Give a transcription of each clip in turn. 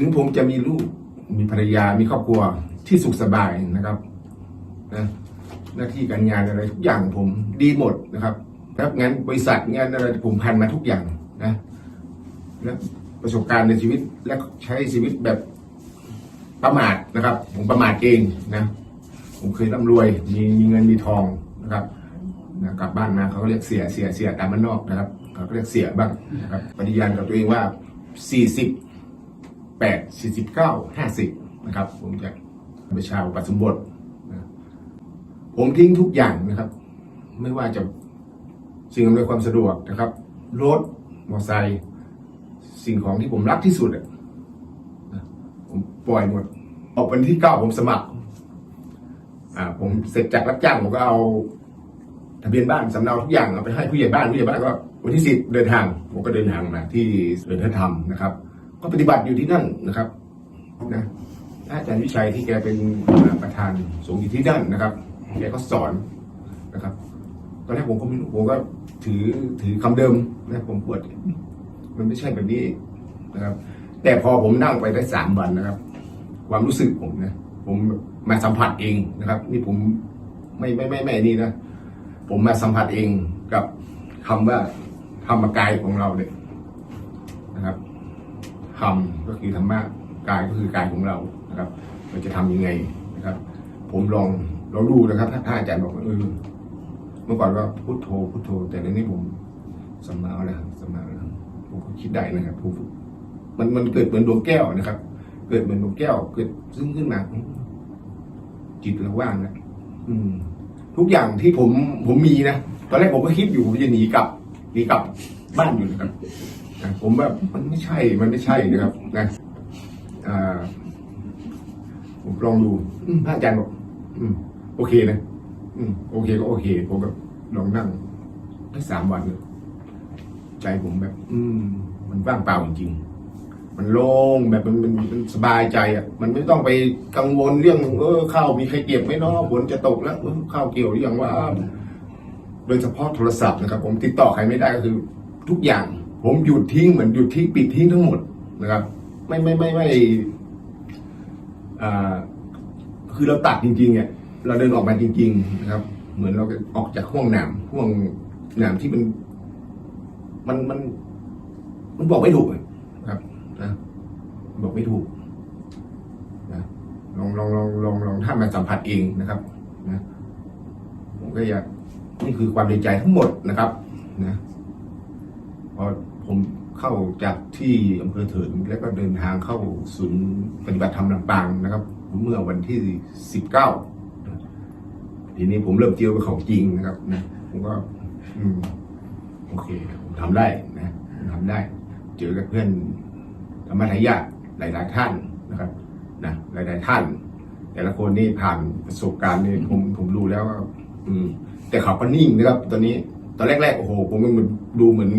ถึงผมจะมีลูก มีภรรยา มีครอบครัวที่สุขสบายนะครับนะหน้าที่การงานอะไรทุกอย่างผมดีหมดนะครับแล้วงานบริษัทงานอะไรผมพันมาทุกอย่างนะและประสบการณ์ในชีวิตและใช้ชีวิตแบบประมาทนะครับ ผมประมาทเองนะผมเคยร่ำรวยมีมีเงินมีทองนะครับนะกลับบ้านมาเขาก็เรียกเสียเสียเสียตามมันนอกนะครับเขาก็เรียกเสียบ้างนะครับปฏิญาณกับตัวเองว่า 40 8 49 50 นะครับ ผมจะไปชาวปัสสมบทนะผมทิ้งทุกอย่างนะครับ ไม่ว่าจะสิ่งอำนวยความสะดวกนะครับรถมอเตอร์ไซค์สิ่งของที่ผมรักที่สุดอะนะผมปล่อยหมด ออกวันที่เก้าผมสมัคร อ่า ผมเสร็จจากรับจ้างผมก็เอาทะเบียนบ้านสำเนาทุกอย่างเอาไปให้ผู้ใหญ่บ้านผู้ใหญ่บ้านก็วันที่สิบเดินทางผมก็เดินทางมาที่เรือนธรรมนะครับ ก็ปฏิบัติอยู่ที่นั่นนะครับนะอาจารย์วิชัยที่แกเป็นประธานสงฆ์อยู่ที่นั่นนะครับแกก็สอนนะครับ ตอนแรกผมก็ไม่รู้ผมก็ถือถือคำเดิมนะผมปวด มันไม่ใช่แบบนี้นะครับ แต่พอผมนั่งไปได้สามวันนะครับ ความรู้สึกผมนะผมมาสัมผัสเองนะครับ นี่ผมไม่ไม่ไม่ไม่นี่นะผมมาสัมผัสเองกับคำว่าธรรมกายของเราเนี่ยนะครับ ธรรมก็คือธรรมะกายก็คือกายของเรานะครับเราจะทำยังไงนะครับ ผมลองลองดูนะครับ ถ้าอาจารย์บอกว่าเออเมื่อก่อนก็พุทโธพุทโธ แต่ในนี้ผมสัมมาแล้วสัมมาแล้วผมก็คิดได้นะครับผมมันมันเกิดเหมือนดวงแก้วนะครับ เกิดเหมือนดวงแก้ว เกิดซึ่งขึ้นมาจิตเราว่างนะอืม ทุกอย่างที่ผมผมมีนะตอนแรกผมก็คิดอยู่ผมจะหนีกลับหนีกลับบ้านอยู่นะครับ นะผมแบบมันไม่ใช่ มันไม่ใช่นะครับนะผมลองดูพระอาจารย์บอกโอเคนะโอเคก็โอเค ผมก็ลองนั่งได้สามวันเลยใจผมแบบ อืม มันว่างเปล่าจริงมันโล่งแบบมันมันมันสบายใจอะ มันไม่ต้องไปกังวลเรื่อง เออข้าวมีใครเก็บไหมเนาะฝนจะตกแล้วเข้าวเกี่ยวหรือยังว่า โดยเฉพาะโทรศัพท์นะครับ ผมติดต่อใครไม่ได้ก็คือ ทุกอย่าง ผมหยุดทิ้งเหมือนหยุดทิ้งปิดทิ้งทั้งหมดนะครับ ไม่ไม่ไม่ไม่คือเราตัดจริงๆเนี่ยเราเดินออกมาจริง ๆ นะครับ เหมือนเราออกจากห่วงหนามห่วงหนามที่มัน มันมัน มันบอกไม่ถูกอะครับนะบอกไม่ถูกนะลองลองลองลองลองถ้านมาสัมผัสเองนะครับ นะผมก็อยากนี่คือความในใจทั้งหมดนะครับ นะพอ เข้าจากที่อำเภอเถินแล้วก็เดินทางเข้าศูนย์ปฏิบัติธรรมลำปางนะครับ เมื่อวันที่สิบเก้าทีนี้ผมเริ่มเจียวกับของจริงนะครับนะผมก็อืมโอเคผมทำได้นะผมทำได้ เจอกับเพื่อนธรรมทายาทหลาย ๆ ท่านนะครับนะหลาย ๆ ท่าน แต่ละคนนี่ผ่านประสบการณ์นี่ผมผมดูแล้วว่าอืม แต่เขาก็นิ่งนะครับ ตอนนี้ ตอนแรก ๆ โอ้โห ผมก็เหมือนดูเหมือน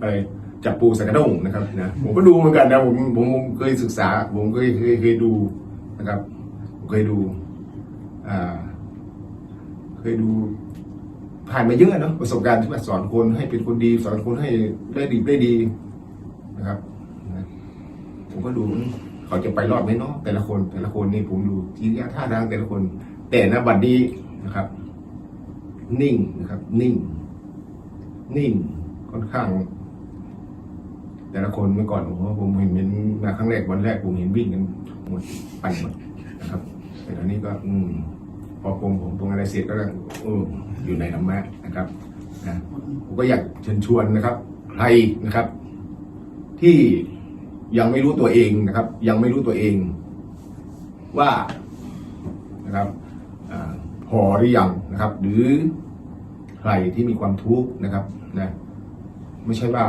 ไป จับปูใส่กระด้งนะครับนะผมก็ดูเหมือนกันนะผมผมผมเคยศึกษา ผมเคยเคยเคยดูนะครับผมเคยดูอ่าเคยดูผ่านมาเยอะเนาะประสบการณ์ที่มาสอนคนให้เป็นคนดี สอนคนให้ได้ดีได้ดีนะครับผมก็ดูเขาจะไปรอดไหมเนาะแต่ละคน แต่ละคนนี่ผมดูทียาท่าทางแต่ละคน แต่ณบัดนี้นะครับ นิ่งนะครับ นิ่ง นิ่งค่อนข้าง แต่ละคนเมื่อก่อนผมว่าผมเห็นเห็นมาครั้งแรกวันแรกผมเห็นวิ่งกันหมดไปหมดนะครับ แต่ตอนนี้ก็อืมพอปรงผมปรงอะไรเสร็จก็เอออยู่ในธรรมะนะครับนะผมก็อยากเชิญชวนนะครับ ใครนะครับ ที่ยังไม่รู้ตัวเองนะครับ ยังไม่รู้ตัวเอง ว่านะครับอพอหรือยังนะครับ หรือใครที่มีความทุกข์นะครับนะไม่ใช่ว่า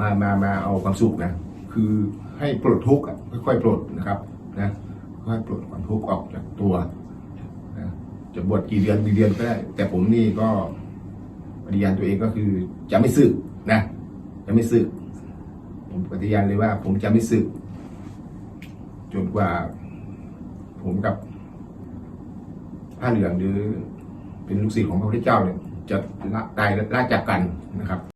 มามามาเอาความสุขนะ คือให้ปลดทุกข์ค่อยๆปลดนะครับนะค่อยๆปลดความทุกข์ออกจากตัวนะจะบวชกี่เดือนกี่เดือนก็ได้ แต่ผมนี่ก็ปฏิญาณตัวเองก็คือจะไม่สึกนะจะไม่สึก ผมปฏิญาณเลยว่า ผมจะไม่สึกจนกว่า ผมกับผ้าเหลืองหรือเป็นลูกศิษย์ของพระพุทธเจ้าเนี่ยจะละตายละจากกันนะครับ